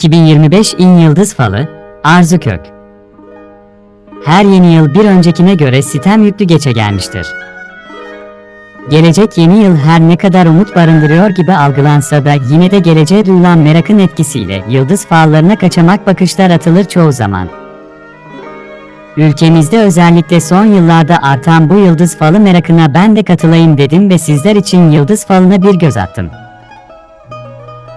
2025 İn Yıldız Falı, Arzu Kök. Her yeni yıl bir öncekine göre sitem yüklü geçe gelmiştir. Gelecek yeni yıl her ne kadar umut barındırıyor gibi algılansa da yine de geleceğe duyulan merakın etkisiyle yıldız fallarına kaçamak bakışlar atılır çoğu zaman. Ülkemizde özellikle son yıllarda artan bu yıldız falı merakına ben de katılayım dedim ve sizler için yıldız falına bir göz attım.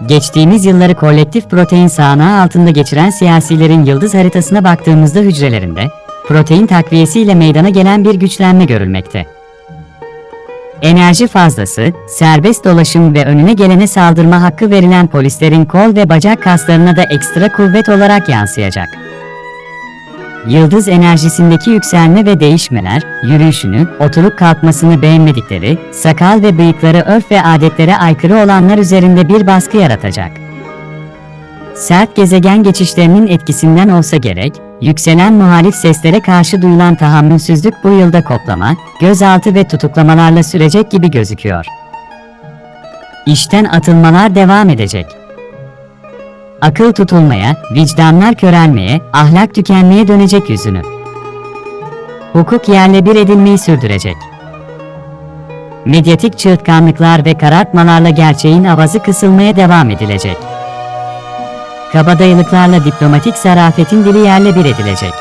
Geçtiğimiz yılları kolektif protein sağanağı altında geçiren siyasilerin yıldız haritasına baktığımızda hücrelerinde, protein takviyesiyle meydana gelen bir güçlenme görülmekte. Enerji fazlası, serbest dolaşım ve önüne gelene saldırma hakkı verilen polislerin kol ve bacak kaslarına da ekstra kuvvet olarak yansıyacak. Yıldız enerjisindeki yükselme ve değişmeler, yürüyüşünü, oturup kalkmasını beğenmedikleri, sakal ve bıyıkları örf ve adetlere aykırı olanlar üzerinde bir baskı yaratacak. Sert gezegen geçişlerinin etkisinden olsa gerek, yükselen muhalif seslere karşı duyulan tahammülsüzlük bu yılda koplama, gözaltı ve tutuklamalarla sürecek gibi gözüküyor. İşten atılmalar devam edecek akıl tutulmaya, vicdanlar körelmeye, ahlak tükenmeye dönecek yüzünü. Hukuk yerle bir edilmeyi sürdürecek. Medyatik çığırtkanlıklar ve karartmalarla gerçeğin avazı kısılmaya devam edilecek. Kabadayılıklarla diplomatik zarafetin dili yerle bir edilecek.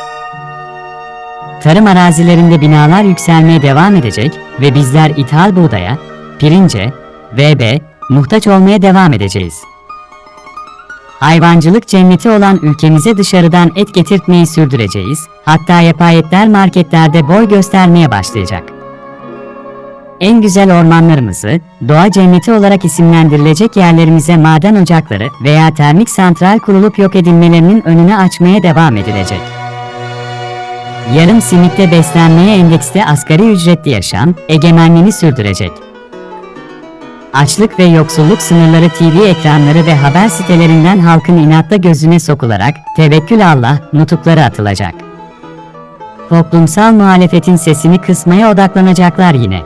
Tarım arazilerinde binalar yükselmeye devam edecek ve bizler ithal buğdaya, pirince, VB, muhtaç olmaya devam edeceğiz hayvancılık cenneti olan ülkemize dışarıdan et getirtmeyi sürdüreceğiz, hatta yapay etler marketlerde boy göstermeye başlayacak. En güzel ormanlarımızı, doğa cenneti olarak isimlendirilecek yerlerimize maden ocakları veya termik santral kurulup yok edilmelerinin önünü açmaya devam edilecek. Yarım simitte beslenmeye endeksli asgari ücretli yaşam, egemenliğini sürdürecek açlık ve yoksulluk sınırları TV ekranları ve haber sitelerinden halkın inatla gözüne sokularak tevekkül Allah nutukları atılacak. Toplumsal muhalefetin sesini kısmaya odaklanacaklar yine.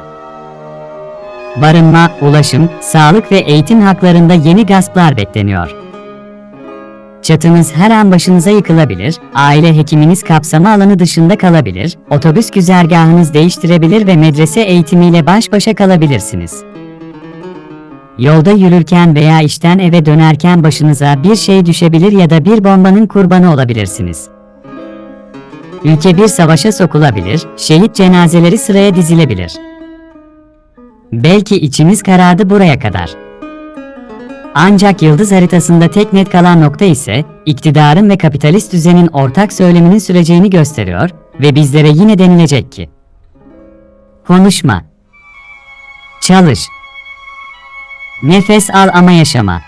Barınma, ulaşım, sağlık ve eğitim haklarında yeni gasplar bekleniyor. Çatınız her an başınıza yıkılabilir, aile hekiminiz kapsama alanı dışında kalabilir, otobüs güzergahınız değiştirebilir ve medrese eğitimiyle baş başa kalabilirsiniz. Yolda yürürken veya işten eve dönerken başınıza bir şey düşebilir ya da bir bombanın kurbanı olabilirsiniz. Ülke bir savaşa sokulabilir, şehit cenazeleri sıraya dizilebilir. Belki içimiz karardı buraya kadar. Ancak yıldız haritasında tek net kalan nokta ise iktidarın ve kapitalist düzenin ortak söyleminin süreceğini gösteriyor ve bizlere yine denilecek ki Konuşma. Çalış. Nefes al ama yaşama.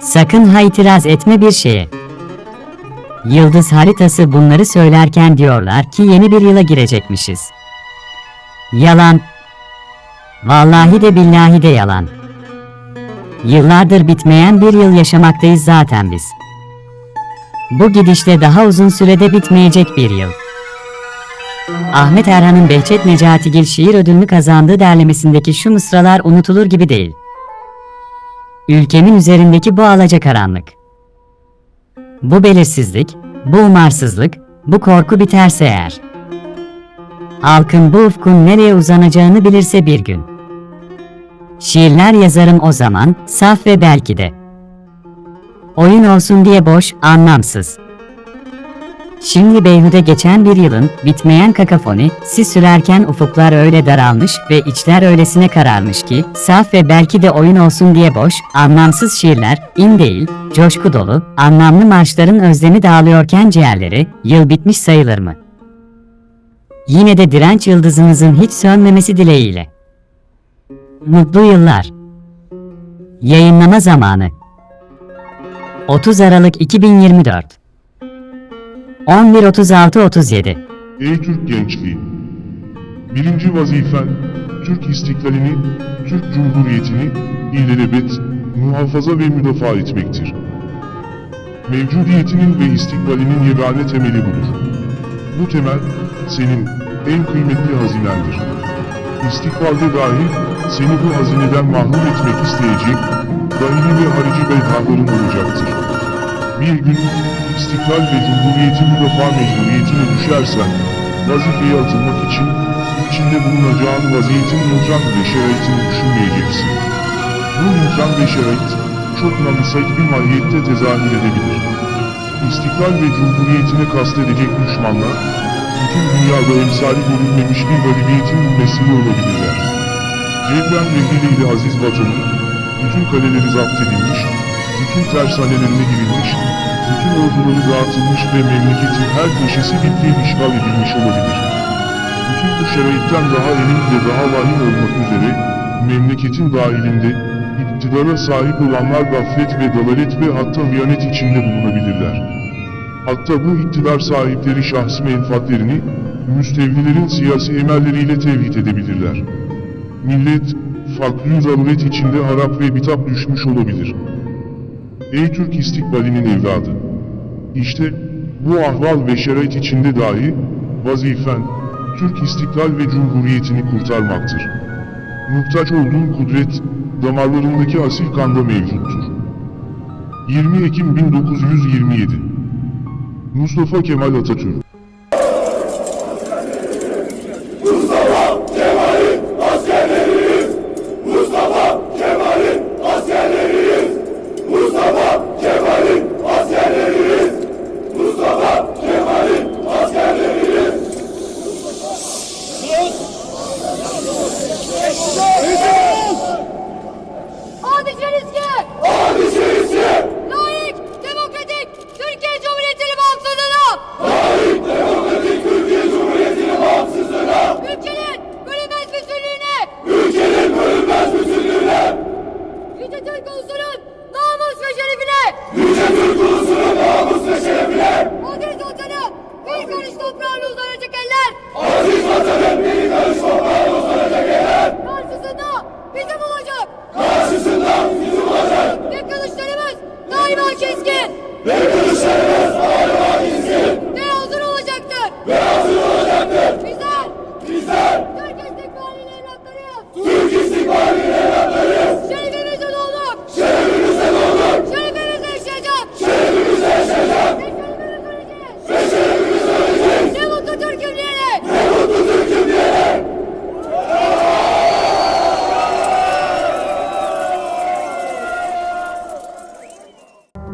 Sakın ha itiraz etme bir şeye. Yıldız haritası bunları söylerken diyorlar ki yeni bir yıla girecekmişiz. Yalan. Vallahi de billahi de yalan. Yıllardır bitmeyen bir yıl yaşamaktayız zaten biz. Bu gidişle daha uzun sürede bitmeyecek bir yıl. Ahmet Erhan'ın Behçet Necatigil şiir ödülünü kazandığı derlemesindeki şu mısralar unutulur gibi değil. Ülkemin üzerindeki bu alacakaranlık. Bu belirsizlik, bu umarsızlık, bu korku biterse eğer. Halkın bu ufkun nereye uzanacağını bilirse bir gün. Şiirler yazarım o zaman, saf ve belki de. Oyun olsun diye boş, anlamsız. Şimdi beyhude geçen bir yılın, bitmeyen kakafoni, sis sürerken ufuklar öyle daralmış ve içler öylesine kararmış ki, saf ve belki de oyun olsun diye boş, anlamsız şiirler, in değil, coşku dolu, anlamlı marşların özlemi dağılıyorken ciğerleri, yıl bitmiş sayılır mı? Yine de direnç yıldızınızın hiç sönmemesi dileğiyle. Mutlu yıllar. Yayınlama zamanı. 30 Aralık 2024 11.36-37 Ey Türk gençliği! Birinci vazifen, Türk istiklalini, Türk Cumhuriyeti'ni ilelebet, muhafaza ve müdafaa etmektir. Mevcudiyetinin ve istikbalinin yegane temeli budur. Bu temel, senin en kıymetli hazinendir. İstikbalde dahi seni bu hazineden mahrum etmek isteyecek, dahili ve harici bedhaların olacaktır. Bir gün, istiklal ve cumhuriyetin müdafaa mecburiyetine düşersen, vazifeye atılmak için, içinde bulunacağın vaziyetin nizam ve şeraitini düşünmeyeceksin. Bu nizam ve şerait, çok namisak bir mahiyette tezahür edebilir. İstiklal ve cumhuriyetine kastedecek düşmanlar, bütün dünyada emsali görülmemiş bir galibiyetin mümessili olabilirler. Cebren ve ile aziz vatanın, bütün kaleleri zapt edilmiş, bütün tersanelerine girilmiş, bütün orduları dağıtılmış ve memleketin her köşesi fiil işgal edilmiş olabilir. Bütün bu şeraitten daha emin ve daha vahim olmak üzere, memleketin dahilinde, iktidara sahip olanlar gaflet ve dalalet ve hatta hıyanet içinde bulunabilirler. Hatta bu iktidar sahipleri şahsi menfaatlerini, müstevlilerin siyasi emelleriyle tevhid edebilirler. Millet, fakr zaruret içinde harap ve bitap düşmüş olabilir. Ey Türk istikbalinin evladı! İşte, bu ahval ve şerait içinde dahi, vazifen, Türk istiklal ve cumhuriyetini kurtarmaktır. Muhtaç olduğun kudret, damarlarındaki asil kanda mevcuttur. 20 Ekim 1927 Mustafa Kemal Atatürk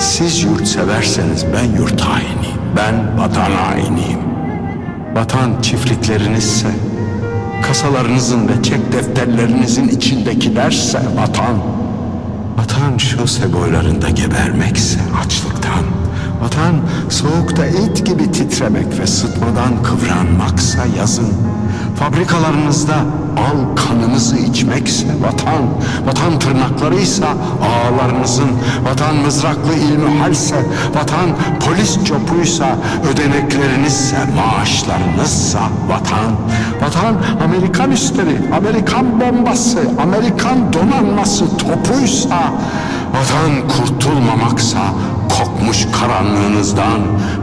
siz yurtseverseniz ben yurt hainiyim. Ben vatan hainiyim. Vatan çiftliklerinizse, kasalarınızın ve çek defterlerinizin içindekilerse vatan. Vatan şose boylarında gebermekse açlıktan. Vatan soğukta it gibi titremek ve sıtmadan kıvranmaksa yazın. Fabrikalarınızda al kanınızı içmekse vatan, vatan tırnaklarıysa ağalarınızın, vatan mızraklı ilmihalse, vatan. Polis copuysa, ödeneklerinizse, maaşlarınızsa vatan, vatan Amerikan üstleri, Amerikan bombası, Amerikan donanması topuysa, vatan kurtulmamaksa, kokmuş karanlığınızdan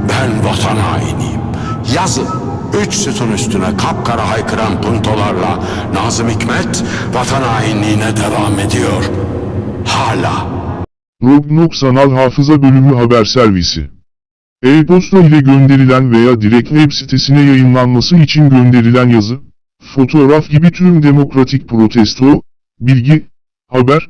ben vatan hainiyim. Yazın. Üç sütun üstüne kapkara haykıran puntolarla Nazım Hikmet vatan hainliğine devam ediyor. Hala. Roblox Sanal Hafıza Bölümü Haber Servisi E-posta ile gönderilen veya direkt web sitesine yayınlanması için gönderilen yazı, fotoğraf gibi tüm demokratik protesto, bilgi, haber,